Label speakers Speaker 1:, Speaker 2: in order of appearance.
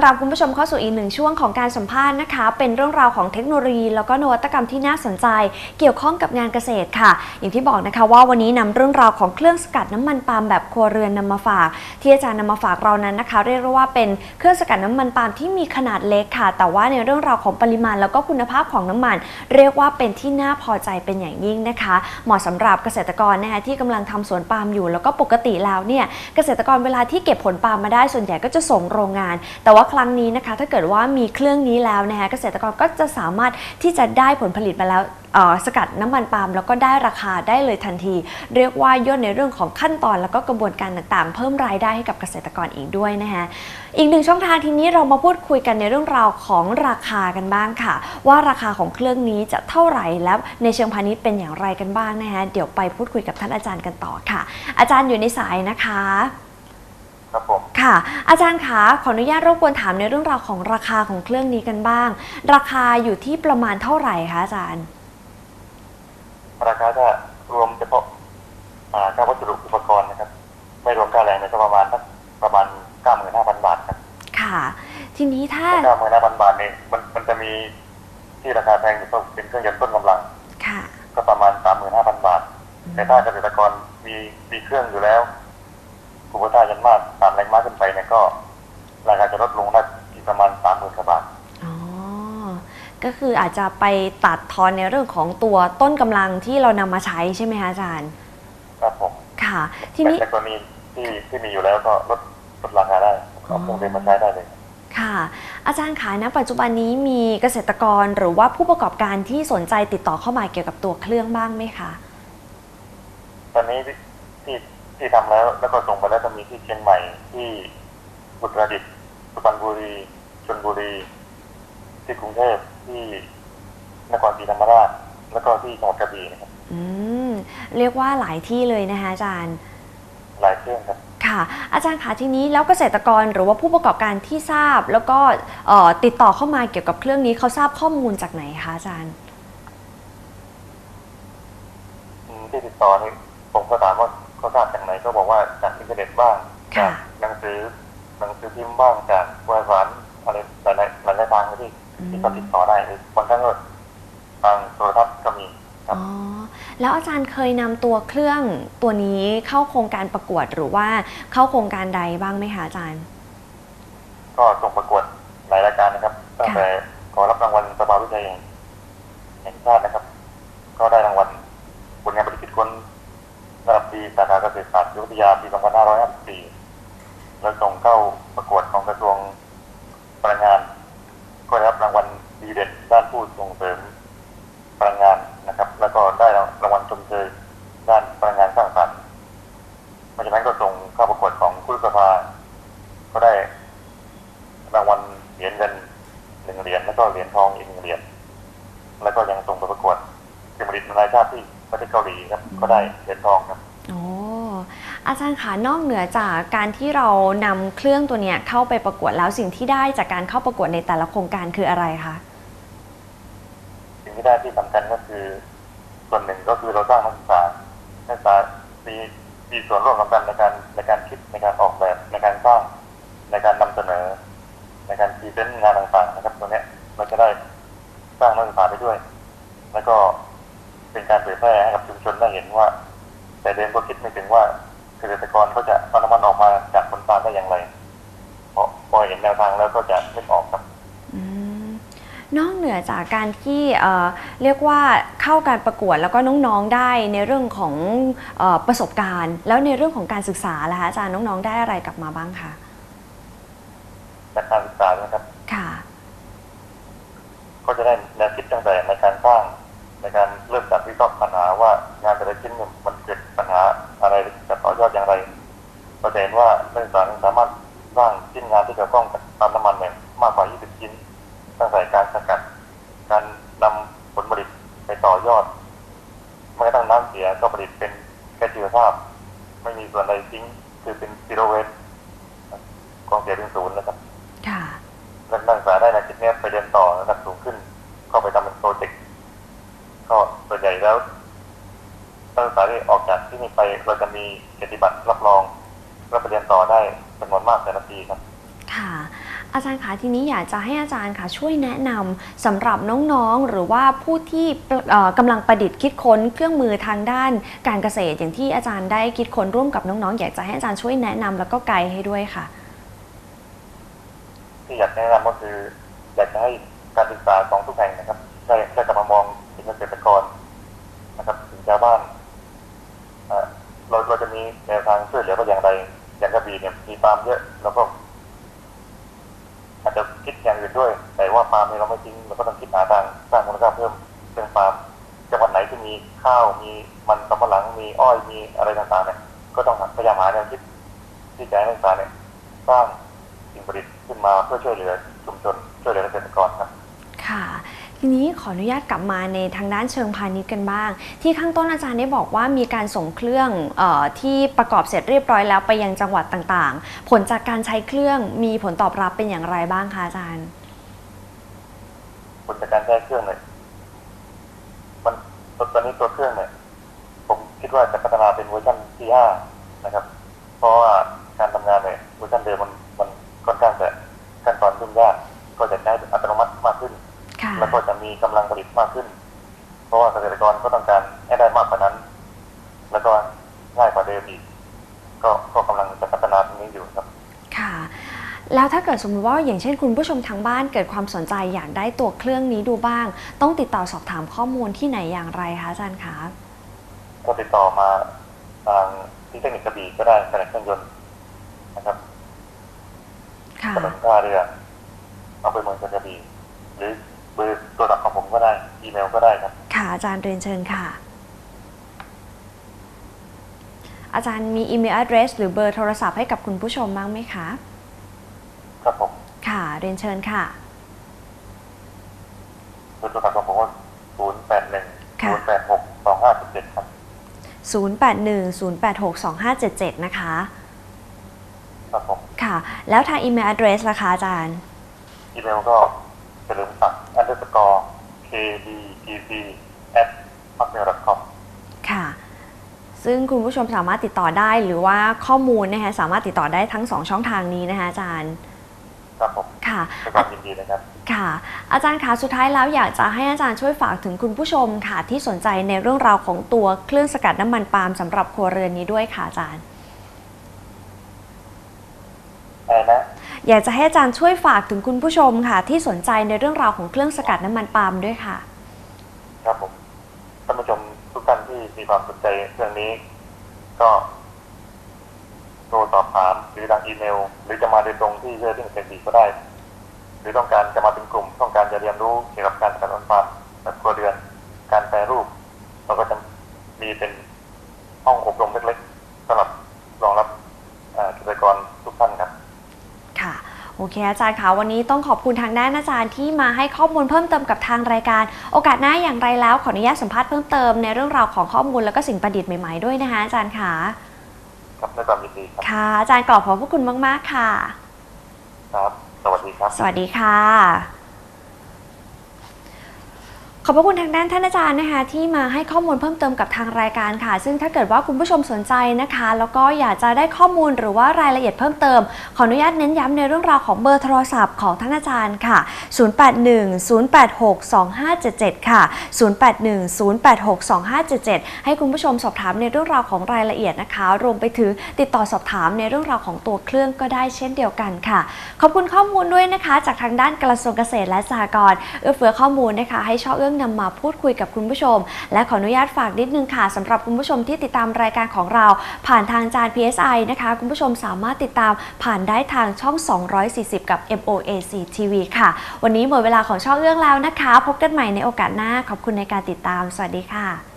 Speaker 1: อนรับคุณผู้ชมเข้าสู่อีกหนึ่งช่วงของการสัมภาษณ์นะคะ เป็นเรื่องราวของเทคโนโลยี แล้วก็นวัตกรรมที่น่าสนใจ เกี่ยวข้องกับงานเกษตรค่ะ อย่างที่บอกนะคะว่าวันนี้นำเรื่องราวของเครื่องสกัดน้ำมันปาล์มแบบครัวเรือนนำมาฝาก ที่อาจารย์นำมาฝากเรานั้นนะคะ เรียกว่าเป็นเครื่องสกัดน้ำมันปาล์มที่มีขนาดเล็กค่ะ แต่ว่าในเรื่องราวของปริมาณแล้วก็คุณภาพของน้ำมัน เรียกว่าเป็นที่น่าพอใจเป็นอย่างยิ่งนะคะ เหมาะสำหรับเกษตรกรนะคะที่กำลังทำสวนปาล์มอยู่ แล้วก็ปกติแล้วเนี่ยเกษตรกรเวลาที่เก็บผลปาล์มมาได้ส่วนใหญ่ก็จะส่งโรงงาน แต่ว่าครั้งนี้นะคะ ถ้าเกิดว่ามีเครื่องนี้แล้วนะคะเกษตรกรก็จะสามารถที่จะได้ผลผลิตมาแล้วสกัดน้ำมันปาล์มแล้วก็ได้ราคาได้เลยทันที เรียกว่าย่นในเรื่องของขั้นตอนแล้วก็กระบวนการต่างๆ เพิ่มรายได้ให้กับเกษตรกรอีกด้วยนะคะอีกหนึ่งช่องทางทีนี้เรามาพูดคุยกันในเรื่องราวของราคากันบ้างค่ะ ว่าราคาของเครื่องนี้จะเท่าไหร่แล้วในเชิงพาณิชย์เป็นอย่างไรกันบ้างนะคะเดี๋ยวไปพูดคุยกับท่านอาจารย์กันต่อค่ะ อาจารย์อยู่ในสายนะคะ
Speaker 2: ครับผม
Speaker 1: ค่ะ อาจารย์คะขออนุญาตรบกวนถามในเรื่องราวของราคาของเครื่องนี้กันบ้าง ราคาอยู่ที่ประมาณเท่าไหร่คะอาจารย์
Speaker 2: ราคาถ้ารวมเฉพาะอ่าค่าวัสดุอุปกรณ์นะครับ ไม่รวมค่าแรงเนี่ยก็ประมาณสักประมาณเก้าหมื่นห้าพันบาทครับ
Speaker 1: ค่ะ ทีนี้ถ้า
Speaker 2: เก้าหมื่นห้าพันบาทเนี่ยมันมันจะมีที่ราคาแพงอยู่ก็เป็นเครื่องยนต์ต้นกำลัง
Speaker 1: ค่ะ
Speaker 2: ก็ประมาณสามหมื่นห้าพันบาท แต่ถ้าเกษตรกรมีมีเครื่องอยู่แล้ว คูปต้ายันมากตามแรงม้าขึ้นไปเนี่ยก็ ราคาจะลดลงได้ที่ประมาณสามหมื่นกว่าบาท
Speaker 1: อ๋อก็คืออาจจะไปตัดทอนในเรื่องของตัวต้นกำลังที่เรานำมาใช้ใช่ไหมคะอาจารย์
Speaker 2: ครับผม
Speaker 1: ค่ะ ที
Speaker 2: แต่
Speaker 1: นี้
Speaker 2: ในกรณีที่ที่มีอยู่แล้วก็ลดลดราคาได้เอาเครื่องเดิมมาใช้ได้เลย
Speaker 1: ค่ะ อาจารย์คะณปัจจุบันนี้มีเกษตรกรหรือว่าผู้ประกอบการที่สนใจติดต่อเข้ามาเกี่ยวกับตัวเครื่องบ้างไหมคะ
Speaker 2: ตอนนี้ที่ ที่ที่ทำแล้ว แล้วก็ส่งไปแล้วจะมีที่เชียงใหม่ที่อุตรดิตถ์สุพรรณบุรีชลบุรี ที่กรุงเทพที่นครศรีธรรมราช แล้วก็ที่จังหวัดกระบี่นะครับ
Speaker 1: อืมเรียกว่าหลายที่เลยนะคะอาจารย์
Speaker 2: หลายเครื่องครับ
Speaker 1: ค่ะ อาจารย์คะทีนี้แล้วเกษตรกรหรือว่าผู้ประกอบการที่ทราบ แล้วก็เอ่อติดต่อเข้ามาเกี่ยวกับเครื่องนี้เขาทราบข้อมูลจากไหนคะอาจารย์
Speaker 2: อืมที่ติดต่อนี่ผมก็ถามว่า เขาทราบจากไหนก็บอกว่าจากอินเทอร์เน็ตบ้าง
Speaker 1: ค่ะ
Speaker 2: จากหนังสือหนังสือพิมพ์บ้างจากวารสารอะไรหลายๆหลายๆทางที่
Speaker 1: อืม
Speaker 2: ที่เขาติดต่อได้หรือบางครั้งก็ทางโทรทัศน์ก็มีครับ
Speaker 1: อ๋อแล้วอาจารย์เคยนำตัวเครื่องตัวนี้เข้าโครงการประกวดหรือว่าเข้าโครงการใดบ้างไหมคะอาจารย์
Speaker 2: ก็ส่งประกวดหลายรายการนะครับตั้งแต่ขอรับรางวัลสภาวิจัยแห่งชาตินะครับ ก็ได้รางวัลผลงานปฏิบัติคน ระดับดีสาขาเกษตรศาสตร์วิทธยาปี 2554 แล้วส่งเข้าประกวดของกระทรวงพลังงาน ก็ได้รับรางวัลดีเด่นด้านผู้ส่งเสริมพลังงานนะครับ แล้วก็ได้รางวัลชมเชยด้านพลังงานสร้างสรรค์เพราะฉะนั้นก็ส่งเข้าประกวดของคุสภา ก็ได้รางวัลเหรียญเงินหนึ่งเหรียญแล้วก็เหรียญทองอีกหนึ่งเหรียญแล้วก็ยังส่งไปประกวดเกมผลิตนานาชาติที่ประเทศเกาหลีครับก็ได้เหรียญทองครับ
Speaker 1: โอ้อาจารย์คะนอกเหนือจากการที่เรานำเครื่องตัวเนี้ยเข้าไปประกวดแล้วสิ่งที่ได้จากการเข้าประกวดในแต่ละโครงการคืออะไรคะ
Speaker 2: สิ่งที่ได้ที่สำคัญก็คือ ส่วนหนึ่งก็คือเราสร้างนักศึกษานักศึกษามีมีส่วนร่วมสำคัญในการในการคิดในการออกแบบในการสร้างในการนำเสนอ ในการพรีเซนต์งานต่างๆนะครับ ตัวเนี้ยเราจะได้สร้างนักศึกษาไปด้วย แล้วก็ แต่เดิมก็คิดไม่ถึงว่าเกษตรกรเขาจะเอาน้ำมันออกมาจากผลปาล์มได้อย่างไรพอพอเห็นแนวทางแล้วก็จะนึกออกครับ
Speaker 1: อืมนอกเหนือจากการที่เอ่อเรียกว่าเข้าการประกวดแล้วก็น้องๆได้ในเรื่องของเออประสบการณ์ แล้วในเรื่องของการศึกษาล่ะคะอาจารย์น้องๆได้อะไรกลับมาบ้างคะ
Speaker 2: จากการศึกษานะครับ
Speaker 1: ค่ะ
Speaker 2: ก็จะได้แนวคิดตั้งแต่ในการสร้างในการเริ่มจากวิเคราะห์ปัญหาว่างานแต่ละชิ้นเนี่ยมันเกิดปัญหาอะไรจะต่อยอดอย่างไรก็จะเห็ นว่านักศึกษาสามารถสร้างชิ้นงานที่เกี่ยวข้องกับปั๊มน้ำมันเนี่ยมากกว่า 20 ชิ้นตั้งแต่การสกัด การนำผลผลิตไปต่อยอดแม้กระทั่งน้ำเสียก็ผลิตเป็นแก๊สชีวภาพ ไม่มีส่วนใดทิ้งคือเป็นซีโรเวสกองเสียเป็นศูนย์นะครับ
Speaker 1: ค่ะ
Speaker 2: นักศึกษาได้ในคิดเนี้ยไปเรียนต่อระดับสูงขึ้นก็ไปทำเป็นโปรเจกต์ก็ส่วนใหญ่แล้วนักศึกษาที่ออกจากที่นี่ไปเราจะมีเกียรติบัตรรับรอง รับไปเรียนต่อได้จำนวนมากแต่ละปีครับ
Speaker 1: ค่ะ อาจารย์คะทีนี้อยากจะให้อาจารย์ค่ะช่วยแนะนำสำหรับน้องๆ หรือว่าผู้ที่เอ่อกำลังประดิษฐ์คิดค้นเครื่องมือทางด้านการเกษตรอย่างที่อาจารย์ได้คิดค้นร่วมกับน้องๆ อยากจะให้อาจารย์ช่วยแนะนำแล้วก็ไกด์ให้ด้วยค่ะ
Speaker 2: ที่อยากแนะนำก็คืออยากจะให้การศึกษาของทุกแห่งนะครับได้ได้กลับมามองถึงเกษตรกรนะครับถึงชาวบ้านเอ่อเราเราจะมีแนวทางช่วยเหลือก็อย่างไรอย่าง กระบี่เนี่ยมีปาล์มเยอะแล้วก็อาจจะคิดอย่างอื่นด้วย แต่ว่าปาล์มเนี่ยเราไม่ทิ้งเราก็ต้องคิดหาทางสร้างมูลค่าเพิ่มเรื่องปาล์มจังหวัดไหนที่มีข้าวมีมันสำปะหลังมีอ้อยมีอะไรต่างๆเนี่ยก็ต้องพยายามหาแนวคิดที่จะให้นักศึกษาเนี่ยสร้างสิ่งประดิษฐ์ขึ้นมาเพื่อช่วยเหลือชุมชนช่วยเหลือเกษตรกรครับ
Speaker 1: ค่ะ ทีนี้ขออนุญาตกลับมาในทางด้านเชิงพาณิชย์กันบ้าง ที่ข้างต้นอาจารย์ได้บอกว่ามีการส่งเครื่องออที่ประกอบเสร็จเรียบร้อยแล้วไปยังจังหวัดต่างๆ ผลจากการใช้เครื่องมีผลตอบรับเป็นอย่างไรบ้างคะอาจารย์
Speaker 2: ผลจากการใช้เครื่องเนี่ยมันตอนนี้ตัวเครื่องเนี่ยผมคิดว่าจะพัฒนาเป็นเวอร์ชันที่ห้านะครับ เพราะว่าการทำงานเนี่ยเวอร์ชันเดิมมันมันค่อนข้างจะขั้นตอนยุ่งยากก็จะใช้ แล้วก็จะมีกำลังผลิตมากขึ้น เพราะว่าเกษตรกรก็ต้องการให้ได้มากกว่านั้น แล้วก็ง่ายกว่าเดิมอีกก็ก็กำลังจะพัฒนาตรงนี้อยู่ครับ
Speaker 1: ค่ะ แล้วถ้าเกิดสมมติว่าอย่างเช่นคุณผู้ชมทางบ้านเกิดความสนใจอยากได้ตัวเครื่องนี้ดูบ้าง ต้องติดต่อสอบถามข้อมูลที่ไหนอย่างไรคะอาจารย์คะ
Speaker 2: ก็ติดต่อมาทางที่เทคนิคกระบี่ก็ได้แผนกเครื่องยนต์นะครับ
Speaker 1: ค่ะ
Speaker 2: ถนนท่าเรือเอาไปเมืองชนกระบี่หรือ เบอร์ตัวดับของผมก็ได้ อีเมลก็ได้ครับ
Speaker 1: ค่ะ อาจารย์เรียนเชิญค่ะ อาจารย์มีอีเมล address หรือเบอร์โทรศัพท์ให้กับคุณผู้ชมบ้างไหมคะ
Speaker 2: ครับผม
Speaker 1: ค่ะเรียนเชิญค่ะ
Speaker 2: เบอร์ตัวดับของผมก็ศูนย์แปดหนึ่ง
Speaker 1: ค่ะ
Speaker 2: ศูนย์แปดหกสองห้าสิบเจ็ดครับ
Speaker 1: 0810862577 นะคะ
Speaker 2: ครับผม
Speaker 1: ค่ะ แล้วทางอีเมล address ล่ะคะอาจารย์
Speaker 2: อีเมลก็เฉลิมศักดิ์ underscore kdtv at hotmail.com
Speaker 1: ค่ะ ซึ่งคุณผู้ชมสามารถติดต่อได้หรือว่าข้อมูลนะคะสามารถติดต่อได้ทั้ง2ช่องทางนี้นะคะอาจารย์
Speaker 2: ครับผม
Speaker 1: ค่ะ
Speaker 2: ด้วยความยินดีนะครับ
Speaker 1: ค่ะ อาจารย์คะสุดท้ายแล้วอยากจะให้อาจารย์ช่วยฝากถึงคุณผู้ชมค่ะที่สนใจในเรื่องราวของตัวเครื่องสกัดน้ำมันปาล์มสำหรับครัวเรือนนี้ด้วยค่ะอาจารย์
Speaker 2: อะไรนะ
Speaker 1: อยากจะให้อาจารย์ช่วยฝากถึงคุณผู้ชมค่ะ ที่สนใจในเรื่องราวของเครื่องสกัดน้ำมันปาล์มด้วยค่ะ
Speaker 2: ครับผมท่านผู้ชมทุกท่านที่มีความสนใจเรื่องนี้ ก็โทรสอบถามหรือทางอีเมล หรือจะมาโดยตรงที่เรื่อที่เป็นสีก็ได้ หรือต้องการจะมาเป็นกลุ่ม ต้องการจะเรียนรู้เกี่ยวกับการจัดการฟาร์มวเรือน การแปรรูป เราก็จะมีเป็นห้องอบรมเล็กๆสำหรับรองรับเอ่อเกษตรกรทุกท่านครับ
Speaker 1: ค่ะ โอ เคอาจารย์คะวันนี้ต้องขอบคุณทางด้านอาจารย์ที่มาให้ข้อมูลเพิ่มเติมกับทางรายการ โอกาสหน้าอย่างไรแล้วขออนุญาตสัมภาษณ์เพิ่มเติมในเรื่องราวของข้อมูลแล้วก็สิ่งประดิษฐ์ใหม่ๆด้วยนะคะอาจารย์ค่ะ
Speaker 2: ครับด้วยความยินดีครับ
Speaker 1: ค่ะอาจารย์กรอบขอบพระคุณมาก ๆ ค่ะ
Speaker 2: ครับ สวัสดีครับ
Speaker 1: สวัสดีค่ะข อบพระคุณทางด้านท่านอาจารย์นะคะ ที่มาให้ข้อมูลเพิ่มเติมกับทางรายการค่ะ ซึ่งถ้าเกิดว่าคุณผู้ชมสนใจนะคะ แล้วก็อยากจะได้ข้อมูลหรือว่ารายละเอียดเพิ่มเติม ขออนุญาตเน้นย้ำในเรื่องราวของเบอร์โทรศัพท์ของท่านอาจารย์ค่ะ 0810862577 ค่ะ 0810862577 ให้คุณผู้ชมสอบถามในเรื่องราวของรายละเอียดนะคะ รวมไปถึงติดต่อสอบถามในเรื่องราวของตัวเครื่องก็ได้เช่นเดียวกันค่ะ ขอบคุณข้อมูลด้วยนะคะ จากทางด้านกระทรวงเกษตรและสหกรณ์เอื้อเฟื้อข้อมูลนะคะ ให้ช่อเอื้องนำมาพูดคุยกับคุณผู้ชม และขออนุญาตฝากนิดนึงค่ะสำหรับคุณผู้ชมที่ติดตามรายการของเรา ผ่านทางจาน PSI นะคะ คุณผู้ชมสามารถติดตามผ่านได้ทางช่อง 240 กับ MOAC TV ค่ะ วันนี้หมดเวลาของช่องเอื้องแล้วนะคะ พบกันใหม่ในโอกาสหน้าขอบคุณในการติดตาม สวัสดีค่ะ